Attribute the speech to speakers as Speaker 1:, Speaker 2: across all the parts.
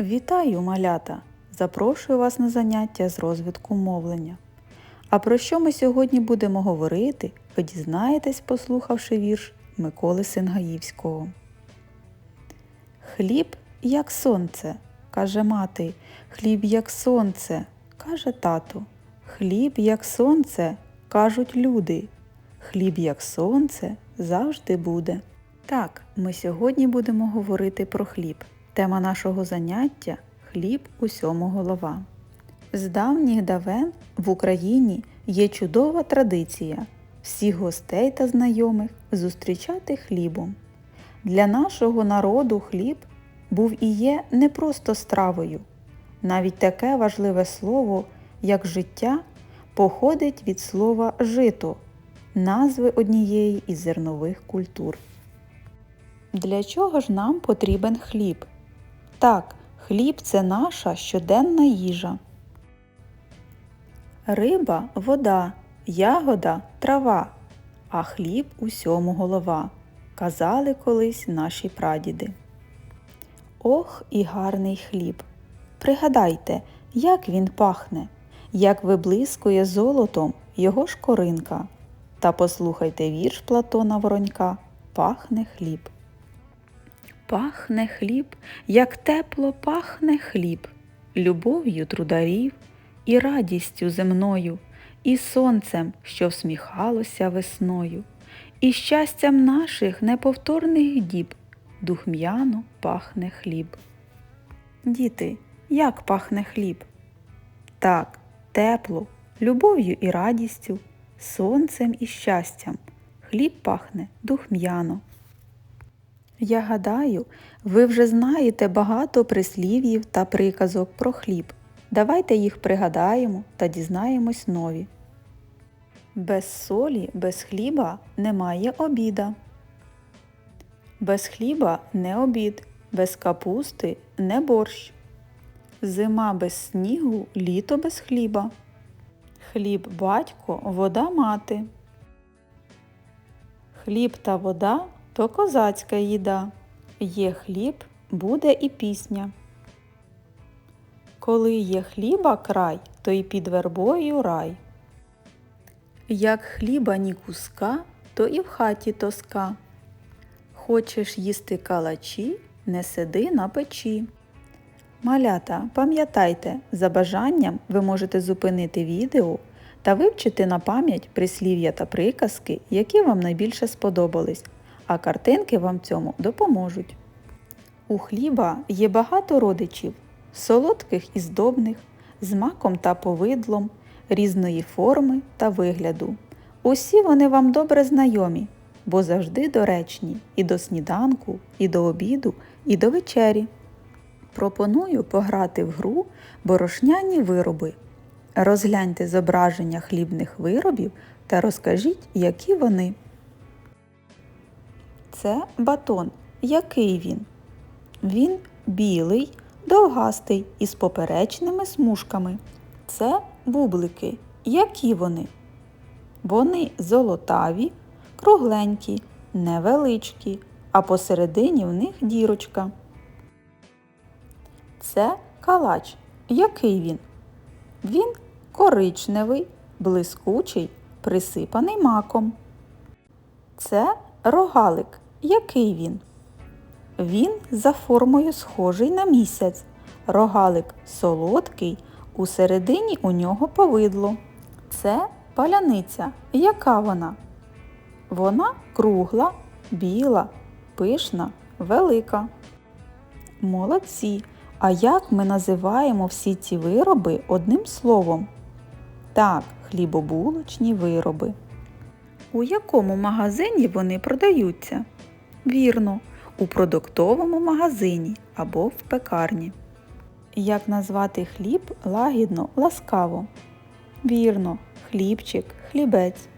Speaker 1: Вітаю, малята! Запрошую вас на заняття з розвитку мовлення. А про що ми сьогодні будемо говорити, ви дізнаєтесь, послухавши вірш Миколи Сингаївського. Хліб, як сонце, каже мати, хліб, як сонце, каже тато. Хліб, як сонце, кажуть люди. Хліб, як сонце, завжди буде. Так, ми сьогодні будемо говорити про хліб. Тема нашого заняття хліб усьому голова. З давніх давен в Україні є чудова традиція всіх гостей та знайомих зустрічати хлібом. Для нашого народу хліб був і є не просто стравою. Навіть таке важливе слово, як життя, походить від слова жито, назви однієї із зернових культур. Для чого ж нам потрібен хліб? Так, хліб це наша щоденна їжа. Риба вода, ягода трава, а хліб усьому голова, казали колись наші прадіди. Ох і гарний хліб! Пригадайте, як він пахне, як виблискує золотом його шкоринка. Та послухайте вірш Платона Воронька Пахне хліб. Пахне хліб, як тепло пахне хліб, любов'ю трударів, і радістю земною, і сонцем, що всміхалося весною, і щастям наших неповторних діб духм'яно пахне хліб. Діти, як пахне хліб? Так, тепло, любов'ю і радістю, сонцем і щастям. Хліб пахне духм'яно. Я гадаю, ви вже знаєте багато прислів'їв та приказок про хліб. Давайте їх пригадаємо та дізнаємось нові. Без солі, без хліба немає обіда. Без хліба не обід, без капусти не борщ. Зима без снігу, літо без хліба. Хліб батько, вода мати. Хліб та вода то козацька їда. Є хліб, буде і пісня. Коли є хліба край, то й під вербою рай. Як хліба ні куска, то і в хаті тоска. Хочеш їсти калачі, не сиди на печі. Малята, пам'ятайте, за бажанням ви можете зупинити відео та вивчити на пам'ять прислів'я та приказки, які вам найбільше сподобались, а картинки вам цьому допоможуть. У хліба є багато родичів, солодких і здобних, з маком та повидлом, різної форми та вигляду. Усі вони вам добре знайомі, бо завжди доречні і до сніданку, і до обіду, і до вечері. Пропоную пограти в гру борошняні вироби. Розгляньте зображення хлібних виробів та розкажіть, які вони. Це батон. Який він? Він білий, довгастий із поперечними смужками. Це бублики. Які вони? Вони золотаві, кругленькі, невеличкі, а посередині в них дірочка. Це калач. Який він? Він коричневий, блискучий, присипаний маком. Це рогалик. Який він? Він за формою схожий на місяць. Рогалик солодкий, усередині у нього повидло. Це паляниця. Яка вона? Вона кругла, біла, пишна, велика. Молодці! А як ми називаємо всі ці вироби одним словом? Так, хлібобулочні вироби. У якому магазині вони продаються? Вірно, у продуктовому магазині або в пекарні. Як назвати хліб лагідно, ласкаво? Вірно, хлібчик, хлібець.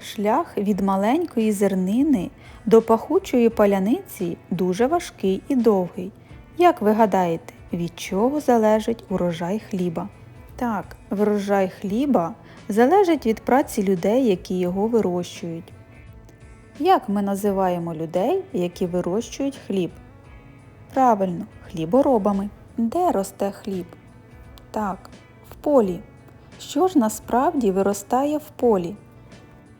Speaker 1: Шлях від маленької зернини до пахучої паляниці дуже важкий і довгий. Як ви гадаєте, від чого залежить урожай хліба? Так, врожай хліба залежить від праці людей, які його вирощують. Як ми називаємо людей, які вирощують хліб? Правильно, хліборобами. Де росте хліб? Так, в полі. Що ж насправді виростає в полі?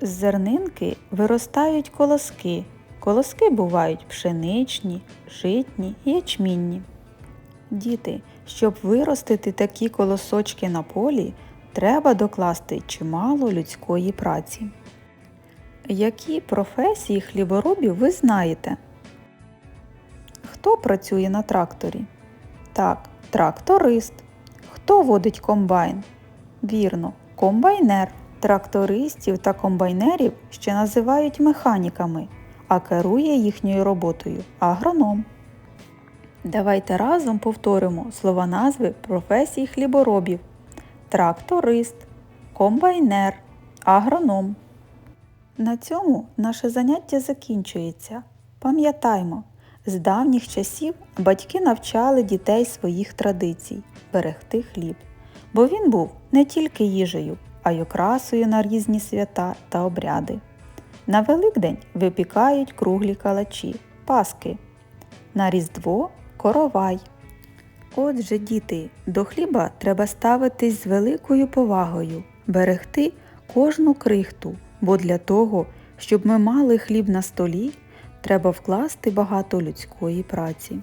Speaker 1: З зернинки виростають колоски. Колоски бувають пшеничні, житні, ячмінні. Діти, щоб виростити такі колосочки на полі, треба докласти чимало людської праці. Які професії хліборобів ви знаєте? Хто працює на тракторі? Так, тракторист. Хто водить комбайн? Вірно, комбайнер. Трактористів та комбайнерів ще називають механіками, а керує їхньою роботою агроном. Давайте разом повторимо слова назви професій хліборобів: тракторист, комбайнер, агроном. На цьому наше заняття закінчується. Пам'ятаймо, з давніх часів батьки навчали дітей своїх традицій берегти хліб, бо він був не тільки їжею, а й окрасою на різні свята та обряди. На Великдень випікають круглі калачі, паски. На Різдво коровай. Отже, діти, до хліба треба ставитись з великою повагою, берегти кожну крихту, бо для того, щоб ми мали хліб на столі, треба вкласти багато людської праці.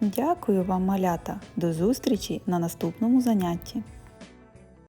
Speaker 1: Дякую вам, малята! До зустрічі на наступному занятті!